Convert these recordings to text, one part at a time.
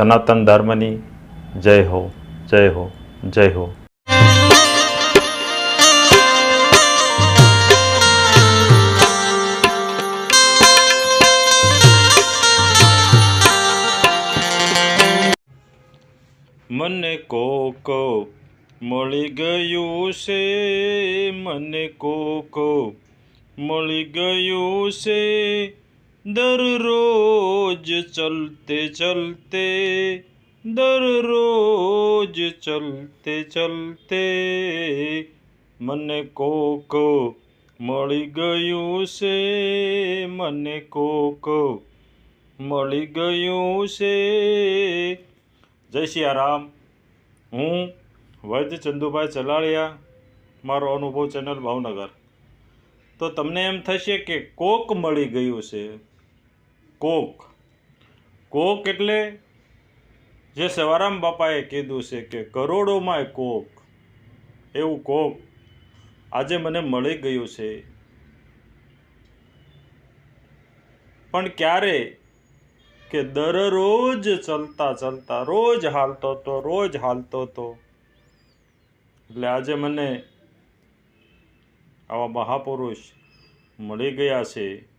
સનાતન ધર્મની જય હો જય હો જય હો મને કોક મળી ગયું છે મને કોક મળી ગયું છે દરરોજ ચલતે ચલતે દરરોજ ચલતે ચલતે મને કોક મળી ગયું છે મને કોક મળી ગયું છે જય સિયારામ હું વૈદ્ય ચંદુભાઈ ચલાળિયા મારો અનુભવ ચેનલ ભાવનગર તો તમને એમ થશે કે કોક મળી ગયું છે કોક. કોક એટલે જે સવારામ બાપાએ કીધું છે કે કરોડોમાં કોક. એવું કોક આજે મને મળી ગયું છે. પણ ક્યારે કે દરરોજ ચલતા ચલતા, રોજ હાલતો તો, રોજ હાલતો તો. એટલે આજે મને આવા મહાપુરુષ મળી ગયા છે.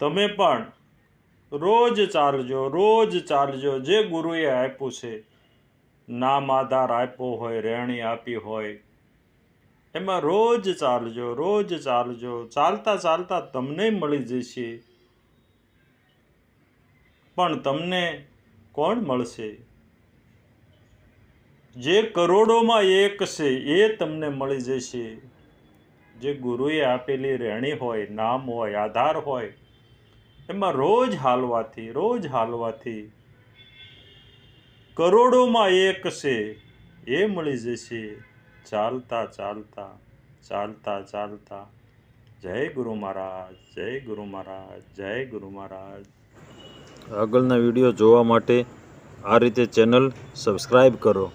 તમે પણ રોજ ચાલજો રોજ ચાલજો. જે ગુરુએ આપ્યું છે, નામ આધાર આપ્યો હોય, રહેણી આપી હોય, એમાં રોજ ચાલજો રોજ ચાલજો. ચાલતા ચાલતા તમને મળી જશે. પણ તમને કોણ મળશે? જે કરોડોમાં એક છે, એ તમને મળી જશે. જે ગુરુએ આપેલી રહેણી હોય, નામ હોય, આધાર હોય એમાં રોજ હાલવાથી રોજ હાલવાથી કરોડોમાં એક છે, એ મળી જશે. ચાલતા ચાલતા ચાલતા ચાલતા. જય ગુરુ મહારાજ, જય ગુરુ મહારાજ, જય ગુરુ મહારાજ. આગળના વીડિયો જોવા માટે આ રીતે ચેનલ સબસ્ક્રાઈબ કરો.